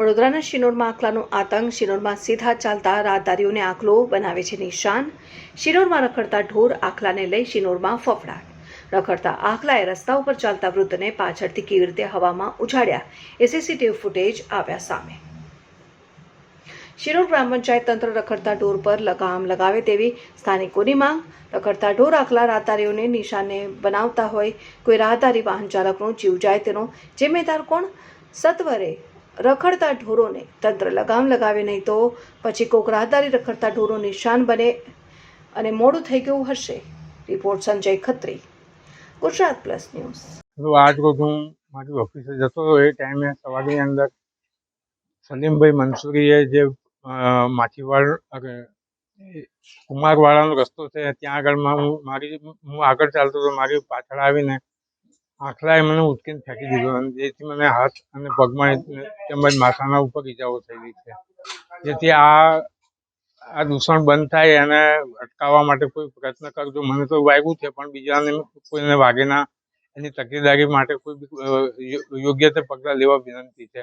વડોદરાના શિનોરમાં આખલાનો આતંક, શિનોરમાં સીધા ચાલતા રાહદારીઓને આખલો બનાવે છે નિશાન. શિનોરમાં રખડતા ઢોર આખલાને લઈ શિનોરમાં ફફડાટ. રખડતા આખલાએ રસ્તા ઉપર ચાલતા વૃદ્ધને પાછળથી કેવી રીતે હવામાં ઉછાળ્યા? એ સીસીટીવી ફૂટેજ આવ્યા સામે. શિરોડ ગ્રામ પંચાયત તંત્ર રખડતા ઢોર પર લગામ લગાવે તેવી સ્થાનિકોની માંગ. રખડતા ઢોર આખલા રાહદારીઓને નિશાને બનાવતા હોય કોઈ રાહદારી વાહન ચાલકનો જીવ જાય તેનો જિમ્મેદાર કોણ? સત્વરે રખડતા ઢોરોને તંત્ર લગામ લગાવે નહીં તો પછી કોક રાહદારી રખડતા ઢોરો નિશાન બને અને મોડું થઈ ગયું હશે. Report Sanjay Khatri, Gujarat plus news. આજ રોજ હું મારી ઓફિસે જતો એ ટાઈમે સવારની અંદર સલીમભાઈ મંસૂરીએ જે માછીવાડ કુમારવાળાનો રસ્તો છે, ત્યાં આગળમાં હું મારી, હું આગળ ચાલતો હતો. મારી પાછળ આવીને આખલાએ મને ઉચકીને ફેંકી દીધો અને જેથી મને હાથ અને પગમાં તેમજ માથાના ઉપર ઈજાઓ થયેલી છે. જેથી આ આ દૂષણ બંધ થાય એને અટકાવવા માટે કોઈ પ્રયત્ન કરજો. મને તો વાગ્યું છે, પણ બીજાને કોઈને વાગે ના. એની તકેદારી માટે કોઈ યોગ્ય તે પગલાં લેવા વિનંતી છે.